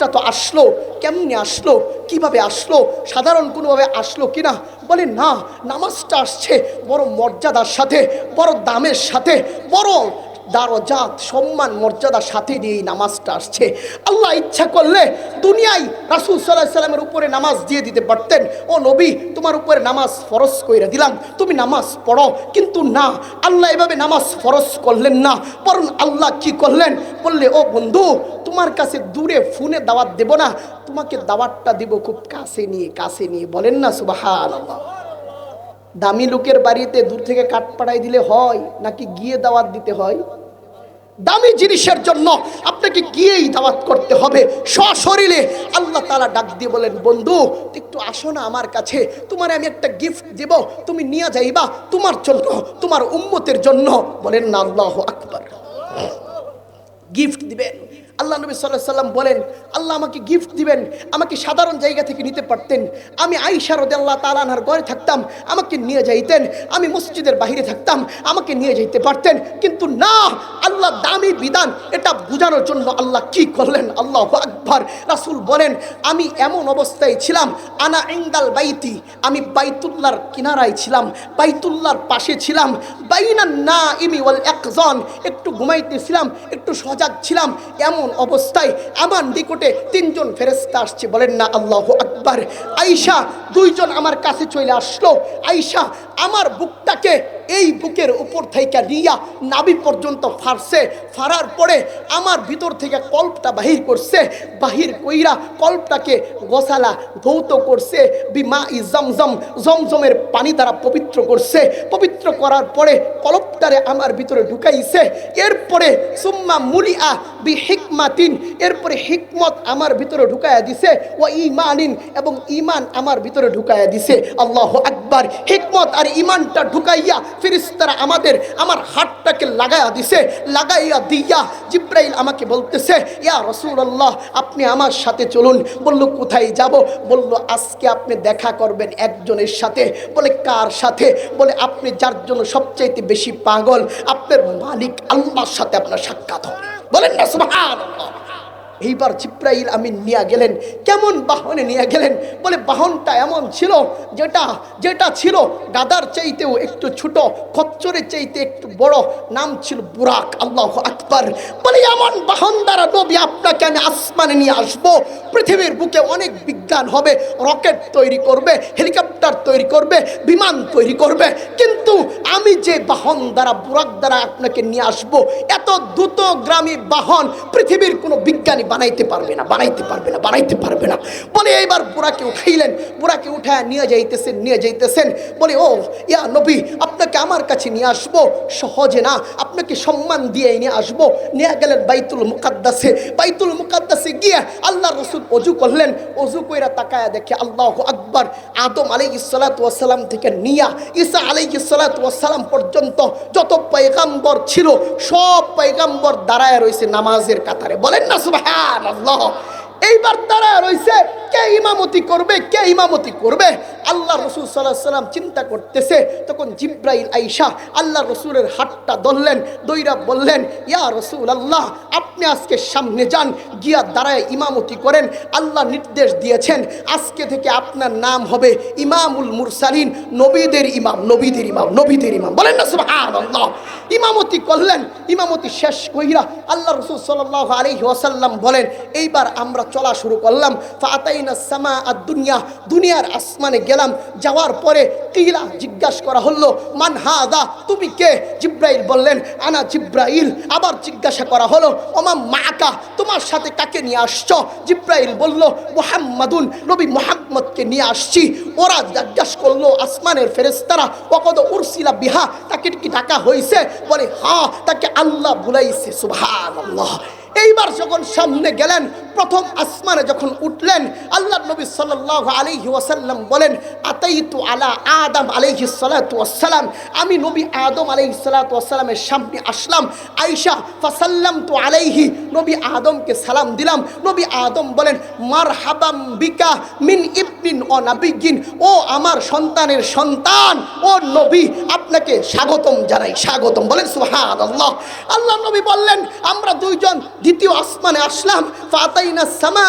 নামাজটা তো আসলো, কেমনি আসলো, কীভাবে আসলো, সাধারণ কোনোভাবে আসলো কিনা? বলে, না, নামাজটা আসছে বড় মর্যাদার সাথে, বড় দামের সাথে, বড় দারজাত, সম্মান মর্যাদার সাথে দিয়ে এই নামাজটা আসছে। আল্লাহ ইচ্ছা করলে দুনিয়ায় রাসুল সাল্লাহ সাল্লামের উপরে নামাজ দিয়ে দিতে পারতেন। ও নবী, তোমার উপরে নামাজ ফরজ কইরা দিলাম। তুমি নামাজ পড়ো, কিন্তু না, আল্লাহ এভাবে নামাজ ফরজ করলেন না। বরং আল্লাহ কি করলেন? বললে, ও বন্ধু, তোমার কাছে দূরে ফোনে দাওয়াত দেব না। তোমাকে দাওয়াতটা দিব খুব কাছে নিয়ে কাছে নিয়ে। বলেন না সুবাহান আল্লাহ দামি লোকের বাড়িতে দূর থেকে কাঠ পাড়াই দিলে হয়, নাকি গিয়ে দাওয়াত দিতে হয়? দামি জিনিসের জন্য আপনাকে গিয়েই দাওয়াত করতে হবে। সশরীরে আল্লাহ তালা ডাক দিয়ে বলেন, বন্ধু, একটু আসো না আমার কাছে। তোমার আমি একটা গিফট দেব। তুমি নিয়ে যাইবা তোমার জন্য, তোমার উম্মতের জন্য। বলেন না, আল্লাহ আকবর। গিফট দিবেন। আল্লাহ নবী সাল্লাহ সাল্লাম বলেন, আল্লাহ আমাকে গিফট দিবেন, আমাকে সাধারণ জায়গা থেকে নিতে পারতেন। আমি আইসা রদে আল্লাহ তালানার ঘরে থাকতাম, আমাকে নিয়ে যাইতেন। আমি মসজিদের বাহিরে থাকতাম, আমাকে নিয়ে যাইতে পারতেন। কিন্তু না, আল্লাহ দামি বিধান, এটা বোঝানোর জন্য আল্লাহ কি করলেন? আল্লাহ আকবর। রাসুল বলেন, আমি এমন অবস্থায় ছিলাম, আনা ইঙ্গাল বাইতি, আমি বাইতুল্লার কিনারায় ছিলাম বাইতুল্লার পাশে ছিলাম। বাইনান না ইমি ওয়াল একজন একটু ঘুমাইতেছিলাম, একটু সজাগ ছিলাম, এমন অবস্থায় আমার নিকটে তিনজন ফেরেস্তা আসছে। বলেন না, আল্লাহ আকবার। আইসা দুইজন আমার কাছে চলে আসলো। আইসা আমার বুকটাকে এই বুকের উপর থেকে নিয়া নাবি পর্যন্ত ফারছে। ফারার পরে আমার ভিতর থেকে কল্পটা বাহির করছে। বাহির কইরা কল্পটাকে গোসালা ধৌত করছে। বিমা ই জমজম, জমজমের পানি দ্বারা পবিত্র করছে। পবিত্র করার পরে কলপটারে আমার ভিতরে ঢুকাইছে। এরপরে সুম্মা মুলিয়া বি হিকমাতিন এরপরে হিকমত আমার ভিতরে ঢুকাইয়া দিছে। ও ইমানিন এবং ইমান আমার ভিতরে ঢুকাইয়া দিছে। আল্লাহ আকবার। হিকমত আর ইমানটা ঢুকাইয়া ফিরিস্তারা আমাদের আমার হাতটাকে লাগাইয়া দিছে, লাগাইয়া দিয়া জিব্রাইল আমাকে বলতেছে, ইয়া রসুল্লাহ আপনি আমার সাথে চলুন। বলল, কোথায় যাব? বলল, আজকে আপনি দেখা করবেন একজনের সাথে। বলে, কার সাথে? বলে, আপনি যার জন্য সবচাইতে বেশি পাগল, আপনার মালিক আল্লাহর সাথে আপনার সাক্ষাৎ হবে। বলেন না, সুবহানাল্লাহ। এইবার জিব্রাইল আমি নিয়ে গেলেন। কেমন বাহনে নিয়ে গেলেন? বলে, বাহনটা এমন ছিল যেটা যেটা ছিল গাদার চাইতেও একটু ছোট, খচ্চরের চাইতে একটু বড়, নাম ছিল বুরাক, আল্লাহ আকবার। বলে, এমন বাহন দ্বারা নবী আপনাকে আমি আসমানে নিয়ে আসব, পৃথিবীর বুকে অনেক বিজ্ঞান হবে, রকেট তৈরি করবে, হেলিকপ্টার তৈরি করবে, বিমান তৈরি করবে। কিন্তু আমি যে বাহন দ্বারা, বুরাক দ্বারা আপনাকে নিয়ে আসব, এত দ্রুত গ্রামী বাহন পৃথিবীর কোনো বিজ্ঞানী বানাইতে পারবে না, বানাইতে পারবে না, বানাইতে পারবে না। বলে, এইবার বুড়াকে উঠাইলেন, বুড়াকে উঠায় নিয়ে যাইতেছেন নিয়ে যাইতেছেন। বলে, ও, ইয়া নবী, আপনাকে আমার কাছে নিয়ে আসব, সহজে না, আপনাকে সম্মান দিয়ে নিয়ে আসব। নিয়ে গেলেন বাইতুল মুকাদ্দাসে। বাইতুল মুকাদ্দাসে গিয়ে আল্লাহ রসুল অজু করলেন। অজু কইরা তাকায়া দেখে আল্লাহ আকবর, আদম আলাই ইসালাতাম থেকে নিয়া ঈসা আলাই ইসালাতাম পর্যন্ত যত পয়গাম্বর ছিল, সব পয়গাম্বর দাঁড়ায় রয়েছে নামাজের কাতারে। বলেন না সুবহান এইবার তারা রয়েছে কে ইমামতি করবে কে ইমামতি করবে? আল্লাহ রসুল সাল্লাহ সাল্লাম চিন্তা করতেছে, তখন জিব্রাইল আইসা আল্লাহ রসুলের হাতটা ধরলেন, দইরা বললেন, ইয়া রসুল আল্লাহ আপনি আজকে সামনে যান, গিয়া দাঁড়ায় ইমামতি করেন, আল্লাহ নির্দেশ দিয়েছেন, আজকে থেকে আপনার নাম হবে ইমামুল মুরসালিন, নবীদের ইমাম নবীদের ইমাম নবীদের ইমাম। বলেন না, সুবহানাল্লাহ। ইমামতি করলেন, ইমামতি শেষ কইরা আল্লাহ রসুল সাল্লাহ আলাইহি ওয়াসাল্লাম বলেন, এইবার আমরা চলা শুরু করলাম ফাতাইনা সামা আর দুনিয়া, দুনিয়ার আসমানে গেলাম যাওয়ার পরে কিলা জিজ্ঞাসা করা হলো, মান হাদা? তুমি কে? জিব্রাইল বললেন, আনা জিব্রাইল। আবার জিজ্ঞাসা করা হলো, ওমা মাকা তোমার সাথে কাকে নিয়ে আসছো? জিব্রাইল বলল, মোহাম্মদুন, নবী মোহাম্মদকে নিয়ে আসছি। ওরা জিজ্ঞাসা করল, আসমানের ফেরেস্তারা ওকদ উরসিলা বিহা? তাকে কি ডাকা হয়েছে বলে হা তাকে আল্লাহ বুলাইছে, সুবহানাল্লাহ। এইবার যখন সামনে গেলেন, প্রথম আসমানে যখন উঠলেন আল্লাহ নবী সাল্লাহ আলাইহি ওয়াসাল্লাম বলেন, আতাইতু আলা আদম আলাইহি সালাতু ওয়াসসালাম। আমি নবী আদম আলাইহি সালাতু ওয়াসসালামের সামনে আসলাম, আয়েশা ফাসাল্লাম তু আলাইহি, নবী আদমকে সালাম দিলাম। নবী আদম বলেন, মারহাবাম বিকা মিন ইবনিন ও নাবিগিন ও আমার সন্তানের সন্তান, ও নবী, আপনাকে স্বাগতম জানাই, স্বাগতম। বলেন, সুবহানাল্লাহ। আল্লাহ নবী বললেন, আমরা দুইজন দ্বিতীয় আসমানে আসলাম ফাতাইনা সামা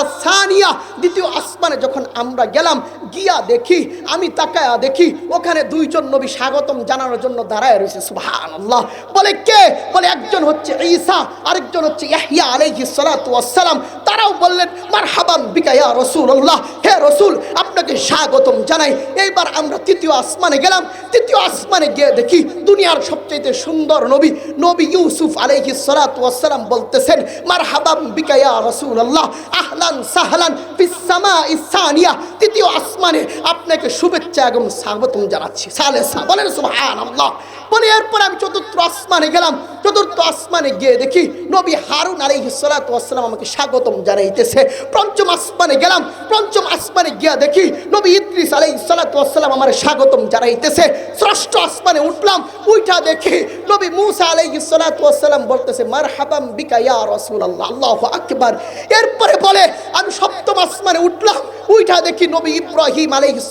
আসানিয়া দ্বিতীয় আসমানে যখন আমরা গেলাম গিয়া দেখি, আমি তাকায়া দেখি, ওখানে দুইজন নবী স্বাগতম জানানোর জন্য দাঁড়ায় রয়েছে। সুবহানাল্লাহ। বলে কে? বলে একজন হচ্ছে ঈসা, আরেকজন হচ্ছে ইয়াহইয়া আলাইহিস সালাতু ওয়াসসালাম। তারাও বললেন, মারহাবান বিকা ইয়া রাসূলুল্লাহ। হে রাসূল, আপনাকে স্বাগতম জানাই। এইবার আমরা তৃতীয় আসমানে গেলাম। তৃতীয় আসমানে গিয়ে দেখি, দুনিয়ার সবচেয়ে সুন্দর নবী নবী ইউসুফ আলাইহিস সালাতু ওয়াসসালাম বলতেছেন, মারহাবান বিকা ইয়া রাসূলুল্লাহ। আহলান সাহলান ফিস সামাইস সানিয়া। তৃতীয় আসমানে আপনাকে শুভেচ্ছা এবং স্বাগতম জানাচ্ছি। সালেসা, বলেন সুবহানাল্লাহ। বলে এরপর আমি চতুর্থ আসমানে গেলাম। চতুর্থ আসমানে গিয়ে দেখি নবী হারুন আলাইহিস সালাতু ওয়াসসালাম আমাকে স্বাগতম জানাইতেছে। পঞ্চম আসমানে গেলাম। পঞ্চম আসমানে গিয়া দেখি নবী ইদ্রিস আলাইহিস সালাতু ওয়াসসালাম আমার স্বাগতম জানাইতেছে। ষষ্ঠ আসমানে উঠলাম। উইঠা দেখি নবী মুসা আলাইহিস সালাতু ওয়াসসালাম বলতেছে, মারহাবাম বিকা ইয়া রাসূলুল্লাহ। আল্লাহু আকবার। এরপরে বলে, আমি সপ্তম আসমানে উঠলাম। উইঠা দেখি নবী ইব্রাহিম আলাইহিস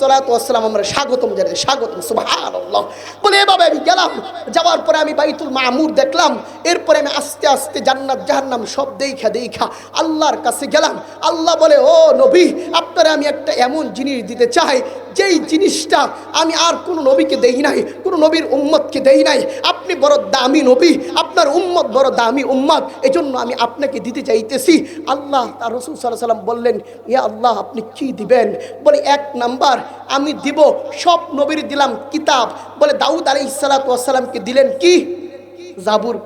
আমরা স্বাগতম জানাই, স্বাগতম, সুবহানাল্লাহ। বলে এভাবে আমি গেলাম, যাওয়ার পরে আমি বাইতুল মামুর দেখলাম, এরপরে আমি আস্তে আস্তে জান্নাত, জাহান্নাম সব দেখা দেখা আল্লাহর কাছে গেলাম। আল্লাহ বলে, ও নবী, আপনারা আমি একটা এমন জিনিস দিতে চাই যেই জিনিসটা আমি আর কোনো নবীকে দেই নাই, কোনো নবীর উম্মতকে দেই নাই, আপনি বড় দামি নবী, আপনার উম্মত বড় দামি উম্মত, এজন্য আমি আপনাকে দিতে চাইতেছি। আল্লাহ তার রসুল সাল্লাহ সাল্লাম বললেন, ইয়া আল্লাহ, আপনি কি দিবেন? বলে, এক নাম্বার, আমি দিব, সব নবীর দিলাম কিতাব। বলে, দাউদ আলি সালাতামকে দিলেন কি? জাবুর।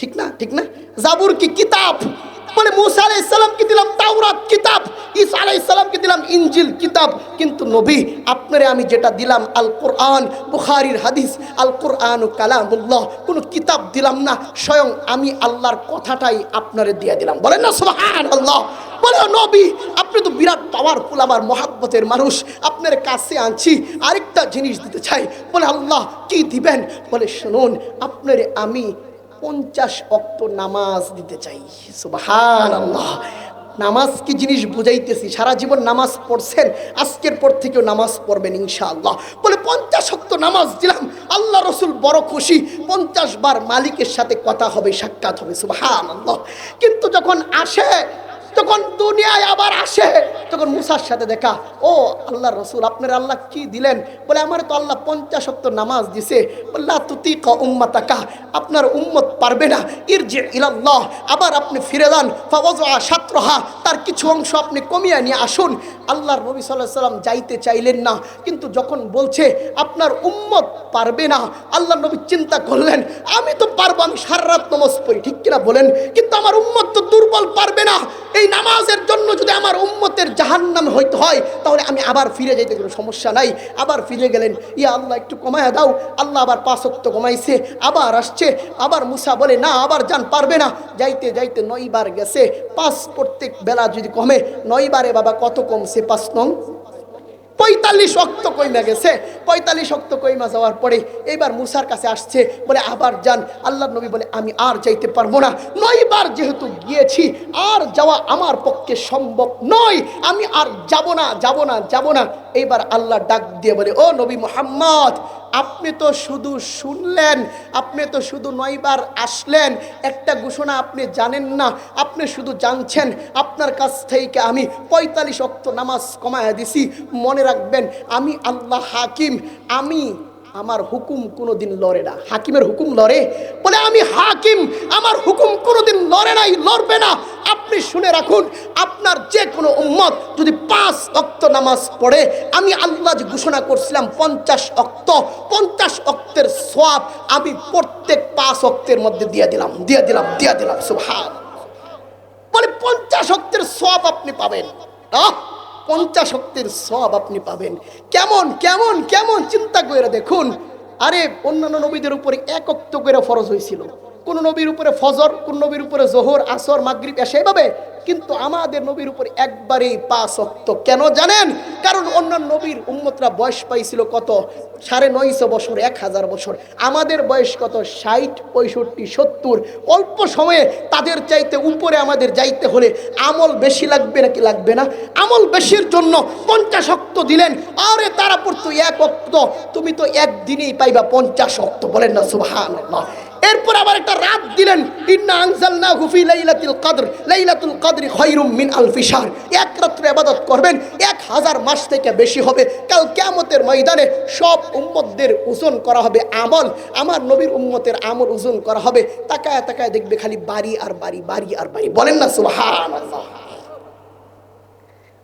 ঠিক না ঠিক না? জাবুর কি কিতাব? বলে, মুসা আলাই ইসলামকে দিলাম তাওরাত কিতাব। ঈসা আলাই ইসলামকে দিলাম ইঞ্জিল কিতাব। কিন্তু নবী, আপনারে আমি যেটা দিলাম আল কোরআন বুখারির হাদিস আল কোরআন ও কালামুল্লাহ। কোনো কিতাব দিলাম না, স্বয়ং আমি আল্লাহর কথাটাই আপনারে দিয়ে দিলাম। বলেন না সুবহান আল্লাহ বলে "ও নবী, আপনি তো বিরাট পাওয়ারফুল আমার মহাব্বতের মানুষ। আপনার কাছে আনছি, আরেকটা জিনিস দিতে চাই। বলে, আল্লাহ, কি দিবেন? বলে, শুনুন, আপনারে আমি পঞ্চাশ অক্ত নামাজ দিতে চাই। সুবাহান আল্লাহ নামাজ কি জিনিস বুঝাইতেছি? সারা জীবন নামাজ পড়ছেন, আজকের পর থেকেও নামাজ পড়বেন ইনশাআল্লাহ। বলে পঞ্চাশ শক্ত নামাজ দিলাম, আল্লাহ রসুল বড় খুশি, পঞ্চাশ বার মালিকের সাথে কথা হবে, সাক্ষাৎ হবে সুবাহ কিন্তু যখন আসে তখন দুনিয়ায় আবার আসে তখন মুসার সাথে দেখা, ও আল্লাহ রসুল, আপনার আল্লাহ কি দিলেন? বলে, আমার তো আল্লাহ পঞ্চাশ শক্ত নামাজ দিছে। বললা তুতি ক উম্মাতাকা, আপনার উম্মত পারবে না। ইর যে ইলাল্লাহ, আবার আপনি ফিরে যান ফাওয়াজা সাত্রহা তার কিছু অংশ আপনি কমিয়ে নিয়ে আসুন। আল্লাহর নবী সাল্লাহ সাল্লাম যাইতে চাইলেন না, কিন্তু যখন বলছে, আপনার উম্মত পারবে না আল্লাহ নবী চিন্তা করলেন, আমি তো পারব, আমি সারা রাত নমাজ পড়ি, ঠিক কিনা বলেন? কিন্তু আমার উম্মত তো দুর্বল পারবে না। এই নামাজের জন্য যদি আমার উম্মতের জাহান্নাম হইতে হয়, তাহলে আমি আবার ফিরে যাইতে কোনো সমস্যা নাই। আবার ফিরে গেলেন, ইয়া আল্লাহ, একটু কমায়া দাও। আল্লাহ আবার পাঁচত্ব কমাইছে আবার আসছে, আবার মুসা বলে, না, আবার যান, পারবে না। যাইতে যাইতে নয়বার গেছে, পাঁচ প্রত্যেক বেলা যদি কমে, নয়বারে বাবা কত কমছে, পাঁচ নং? পঁয়তাল্লিশ অক্ত কইমা গেছে। পঁয়তাল্লিশ অক্ত কইমা যাওয়ার পরে এবার মুসার কাছে আসছে, বলে, আবার যান। আল্লাহ নবী বলে, আমি আর যাইতে পারব না। নয়বার যেহেতু গিয়েছি, আর যাওয়া আমার পক্ষে সম্ভব নয়। আমি আর যাব না যাব না যাব না। এইবার আল্লাহ ডাক দিয়ে বলে, ও নবী মোহাম্মদ, আপনি তো শুধু শুনলেন, আপনি তো শুধু নয়বার আসলেন। একটা ঘোষণা আপনি জানেন না, আপনি শুধু জানছেন। আপনার কাছ থেকে আমি পঁয়তাল্লিশ অক্ত নামাজ কমায় দিছি। মনে রাখবেন, আমি আল্লাহ হাকিম, আমি আমার হুকুম কোনোদিন লড়ে না। হাকিমের হুকুম লড়ে? বলে, আমি হাকিম, আমার হুকুম কোনোদিন লড়ে নাই, লড়বে না। আপনি শুনে রাখুন, আপনার যে কোনো উম্মত যদি পাঁচ অক্ত নামাজ পড়ে, আমি আল্লাহ ঘোষণা করছিলাম, পঞ্চাশ অক্ত পঞ্চাশ অক্তের সোয়াব আমি প্রত্যেক পাঁচ অক্তের মধ্যে দিয়ে দিলাম দিয়ে দিলাম দিয়ে দিলাম সুভাষ বলে, পঞ্চাশ অক্তের সব আপনি পাবেন। আহ! পঞ্চাশ শক্তির সব আপনি পাবেন। কেমন কেমন কেমন? চিন্তা করে দেখুন। আরে, অন্যান্য নবীদের উপরে এক অক্ত করে ফরজ হয়েছিল কোন নবীর উপরে ফজর, কোন নবীর উপরে জোহর, আসর, মাগরিব, এসে এভাবে কিন্তু আমাদের নবীর উপর একবারেই পা শক্ত কেন জানেন? কারণ অন্যান্য নবীর উম্মতরা বয়স পাইছিল কত? সাড়ে নয়শো বছর, এক হাজার বছর। আমাদের বয়স কত? ষাট, পঁয়ষট্টি, সত্তর। অল্প সময়ে তাদের চাইতে উপরে আমাদের যাইতে হলে আমল বেশি লাগবে নাকি লাগবে না? আমল বেশির জন্য পঞ্চাশ অক্ত দিলেন। আরে তারা পড়তো এক অক্ত। তুমি তো একদিনেই পাইবা পঞ্চাশ অক্ত। বলেন না সুবহান এরপর আবার একটা রাত দিলেন, ইন্না আনজালনাহু ফি লাইলাতুল কদর, লাইলাতুল কদরি খায়রুম মিন আলফি শাহর। এক রাত্রে ইবাদত করবেন, এক হাজার মাস থেকে বেশি হবে। কাল কিয়ামতের ময়দানে সব উম্মতদের ওজন করা হবে আমল, আমার নবীর উম্মতের আমল ওজন করা হবে। তাকায় তাকায় দেখবে খালি বাড়ি আর বাড়ি বাড়ি আর বাড়ি। বলেন না, সুবহানাল্লাহ।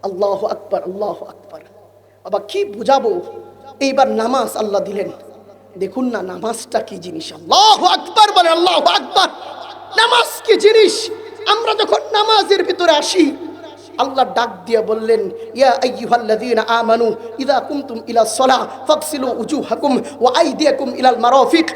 আল্লাহ আকবার আল্লাহ আকবার। বাবা কি বুঝাবো? এইবার নামাজ আল্লাহ দিলেন। দেখুন না, নামাজটা কি জিনিস? আল্লাহ আকবার বলে, আল্লাহ আকবার। নামাজ কি জিনিস? আমরা যখন নামাজের ভিতরে আসি আল্লাহ ডাক দিয়ে বললেন, ইয়া আইয়ুহাল্লাযীনা আমানু ইযা কুমতুম ইলা ফাগসিলু উজুহাকুম ওয়া আইদিয়াকুম ইলাল মারাফিক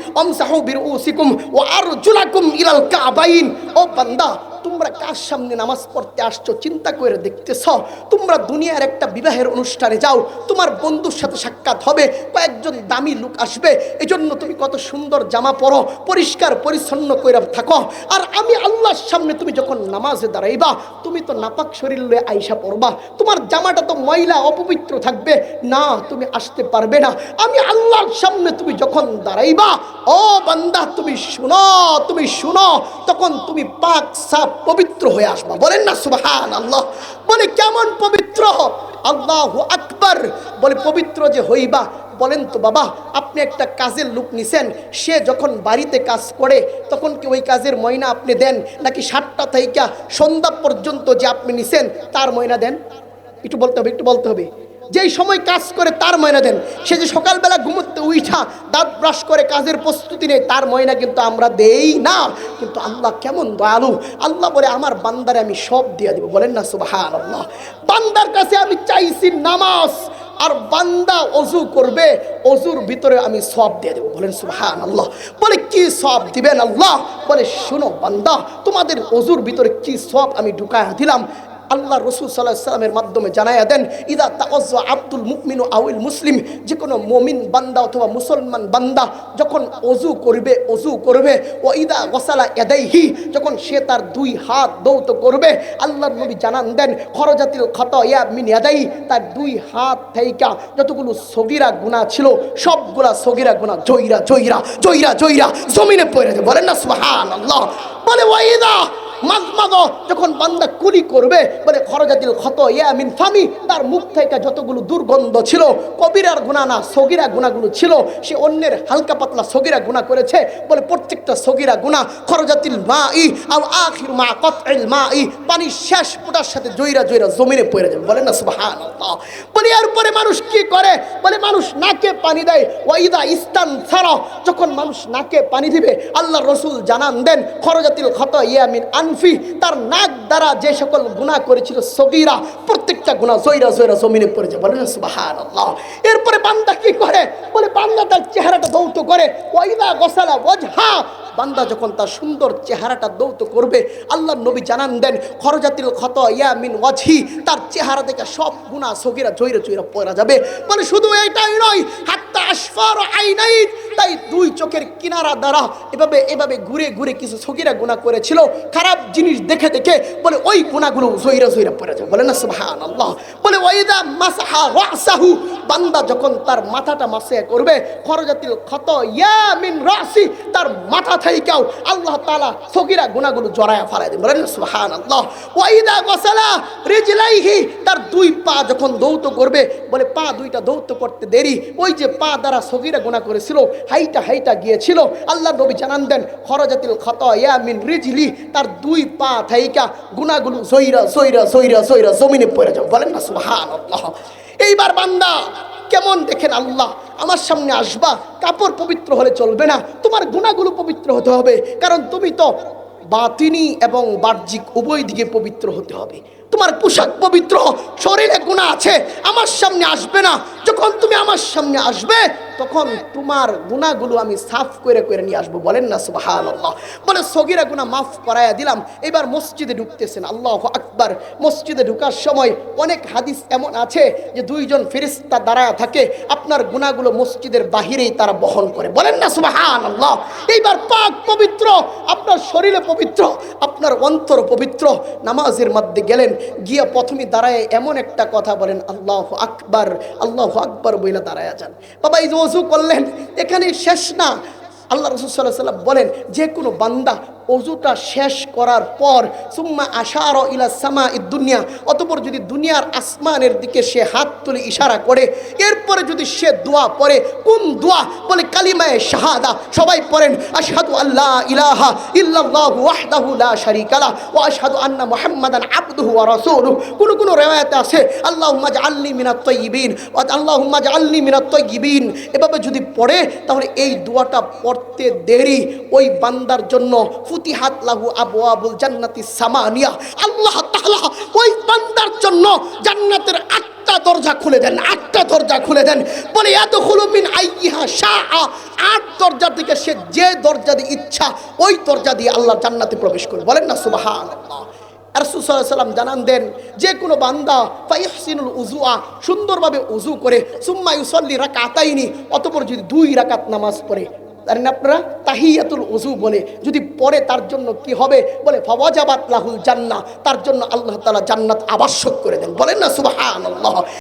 বিরউসিকুম ওয়া আরজুলাকুম ইলাল কাবাইন। ও বান্দা, তোমরা কার সামনে নামাজ পড়তে আসছো চিন্তা করে দেখতেছ? তোমরা দুনিয়ার একটা বিবাহের অনুষ্ঠানে যাও, তোমার বন্ধুর সাথে সাক্ষাৎ হবে, কয়েকজন দামি লোক আসবে, এজন্য তুমি কত সুন্দর জামা পরো, পরিষ্কার পরিচ্ছন্ন করে থাকো। আর আমি আল্লাহর সামনে তুমি যখন নামাজে দাঁড়াইবা, তুমি তো নাপাক শরীর লয়ে আইসা পড়বা, তোমার জামাটা তো ময়লা, অপবিত্র থাকবে। না, তুমি আসতে পারবে না। আমি আল্লাহর সামনে তুমি যখন দাঁড়াইবা, ও বান্দা, তুমি শুনো তুমি শুনো, তখন তুমি পাক সাপ পবিত্র হয়ে আসবা। বলেন না সুবহান আল্লাহ বলে, কেমন পবিত্র? আল্লাহ আকবর। বলে, পবিত্র যে হইবা বলেন তো, বাবা, আপনি একটা কাজের লোক নিছেন, সে যখন বাড়িতে কাজ করে, তখন কি ওই কাজের ময়না আপনি দেন? নাকি সাতটা থেকে সন্ধ্যা পর্যন্ত যে আপনি নিছেন, তার ময়না দেন? একটু বলতে হবে, একটু বলতে হবে। যেই সময় কাজ করে, তার ময়না দেন। সে যে সকালবেলা ঘুমোতে উঠা দাঁত ব্রাশ করে কাজের প্রস্তুতি নেই তার ময়না কিন্তু আমরা দেই না। কিন্তু আল্লাহ কেমন দয়ালু। আল্লাহ বলে, আমার বান্দারে আমি সব দিয়ে দিব। বলেন না সুবাহান আল্লাহ বান্দার কাছে আমি চাইছি নামাজ। আর বান্দা অজু করবে, অজুর ভিতরে আমি সব দিয়ে দেবো। বলেন সুহান আল্লাহ বলে, কি সব দিবেন আল্লাহ? বলে, শুনো বান্দা, তোমাদের অজুর ভিতরে কি সব আমি ঢুকায় দিলাম? আল্লাহ রসুল সাল্লাহ সাল্লামের মাধ্যমে জানাইয়া দেন, ইদা তাওয়াজ আব্দুল মুকমিন আউল মুসলিম যে কোনো মমিন বান্দা অথবা মুসলমান বান্দা যখন অজু করবে অজু করবে ও ইদা গসালা এদাইহি যখন সে তার দুই হাত দৌত করবে আল্লাহ নবী জানান দেন, খরজাতিল খত ইয়া মিন এদাই তার দুই হাত থেইকা যতগুলো সগিরা গুণা ছিল, সবগুলা সগিরা গুণা জয়রা জয়রা জয়রা জয়রা, জমিনে পড়ে বলেন না সুবহান আল্লাহ বলে ওয়াইদা মাগমাগ যখন বান্দা কুলি করবে খরজাতিল ক্ষত মিন ফামি, তার মুখ থেকে যতগুলো দুর্গন্ধ ছিল, কবিরার গুণা না, সগিরা গুণাগুলো ছিল, সে অন্যের হালকা পাতলা সগিরা গুণা করেছে, বলে প্রত্যেকটা সগিরা গুণা খরজাতিল মা ই আখির মা মা ই পানি শেষ সাথে জমিনে পড়ে যাবে। বলে না, সুবহানাল্লাহ। বলে মানুষ কি করে? বলে, মানুষ নাকে পানি দেয় ওয়াইদা ইস্তান ছাড়া যখন মানুষ নাকে পানি দিবে, আল্লাহ রসুল জানান দেন, খরজাতিল ক্ষত ইয়ামিন আনফি তার নাক দ্বারা যে সকল গুণা করেছিল, সগিরা, প্রত্যেকটা গুণা জয়রা জয়রা জমিনে পড়ে যায়। বলেন সুবাহান আল্লাহ এরপরে বান্দা কি করে? বলে, বান্দা তার চেহারাটা দৌত করে, ওয়াইদা গসালা ওয়াজহা। বান্দা যখন তার সুন্দর চেহারাটা দৌত করবে আল্লাহ নবী জানান দেন, খরজাতিল ক্ষত ইয়া মিন ওয়াজহি, তার চেহারা থেকে সব গুণা সগিরা, জয়রা জয়রা পড়া যাবে। মানে শুধু এটাই নয়, হাত্তা আশফার আইনাই তাই দুই চোখের কিনারা দ্বারা এভাবে এভাবে ঘুরে ঘুরে কিছু সগিরা গুণা করেছিল, খারাপ জিনিস দেখে দেখে বলে, ওই গুণাগুলো জয়রা জয়রা পড়ে যায় বলে, না সুবহান আল্লাহ বলে ওইদা মাসাহা রাসাহু বান্দা যখন তার মাথাটা মাসে করবে, খরজাতিল ক্ষত, ইয়া মিন রাসি, তার মাথা থেকেও আল্লাহ তাআলা সগিরা গুণাগুলো জড়ায়া ফেলাই দেন বলেন সুবহান আল্লাহ ওয়াইদা গসালা রিজলাইহি, তার দুই পা যখন দৌত করবে, বলে পা দুইটা দৌত করতে দেরি, ওই যে পা দ্বারা সগিরা গুণা করেছিল, হাইটা হাইটা গিয়েছিল, আল্লাহ নবী জানান দেন, খরজাতিল ক্ষত, ইয়া মিন রিজলি, তার দুই পা থাইকা গুণাগুলো জয়রা জয়রা জয়রা জয়রা জমিনে পড়ে যাও বলেন না সুবহান আল্লাহ এইবার বান্দা, কেমন দেখেন আল্লাহ? আমার সামনে আসবা, কাপড় পবিত্র হলে চলবে না, তোমার গুণাগুলো পবিত্র হতে হবে, কারণ তুমি তো বাতিনি এবং বাহ্যিক উভয় দিকে পবিত্র হতে হবে। তোমার পোশাক পবিত্র, শরীরে গুণা আছে, আমার সামনে আসবে না। যখন তুমি আমার সামনে আসবে, তখন তোমার গুণাগুলো আমি সাফ করে করে নিয়ে আসব। বলেন না সুবাহান আল্লাহ বলে, সগিরা গুণা মাফ করাইয়া দিলাম। এবার মসজিদে ঢুকতেছেন, আল্লাহ আকবার। মসজিদে ঢুকার সময় অনেক হাদিস এমন আছে যে, দুইজন ফেরিস্তা দাঁড়ায় থাকে, আপনার গুণাগুলো মসজিদের বাহিরেই তারা বহন করে। বলেন না সুবাহান আল্লাহ এইবার পাক পবিত্র, আপনার শরীরে পবিত্র, আপনার অন্তর পবিত্র, নামাজের মধ্যে গেলেন গিয়া প্রথমে দাঁড়ায় এমন একটা কথা বলেন, আল্লাহ আকবার, আল্লাহ আকবর বইলা দাঁড়ায় যান। বাবা, এই যে করলেন, এখানে শেষ না। আল্লাহ রসুল সাল্লাম বলেন, যে কোনো বান্দা অজুটা শেষ করার পর সুম্মা আশার ইলা সামা দুনিয়া, অতপর যদি দুনিয়ার আসমানের দিকে সে হাত তুলে ইশারা করে, এরপরে যদি সে দোয়া পড়ে, কোন দোয়া? বলে কালিমায়ে শাহাদা। সবাই পড়েন, আশহাদু আল্লাহ ইলাহা ইল্লাল্লাহু ওয়াহদাহু লা ওয়া আশহাদু আন্না মুহাম্মাদান আবদুহু ওয়া কোন কোন আছে, আল্লাহুম্মা মিনাত তাইয়্যিবিন ওয়া আল্লাহুম্মা মিনাত তাইয়্যিবিন এভাবে যদি পড়ে, তাহলে এই দোয়াটা পড়তে দেরি, ওই বান্দার জন্য ফুতিহাত লাহু আবওয়াবুল জান্নাতি সামানিয়া। আল্লাহ তাআলা ওই বান্দার জন্য জান্নাতের আটটা দরজা খুলে দেন, আটটা দরজা খুলে দেন। বলে এত মিন আইহা শাহ আট দরজা থেকে সে যে দরজা দিয়ে ইচ্ছা, ওই দরজা দিয়ে আল্লাহ জান্নাতে প্রবেশ করে। বলেন না সুবাহান সাল্লাম জানান দেন, যে কোনো বান্দা ফাইহসিনুল উজুয়া সুন্দরভাবে উজু করে, সুম্মা ইউসল্লি রাকা আতাইনি অতপর যদি দুই রাকাত নামাজ পড়ে জানেন আপনারা তাহিয়াতুল উজু বলে, যদি পরে তার জন্য কি হবে? বলে, ফওয়াজাবাত লাহুল জান্না তার জন্য আল্লাহ তালা জান্নাত আবশ্যক করে দেন। বলেন না, সুবহানাল্লাহ।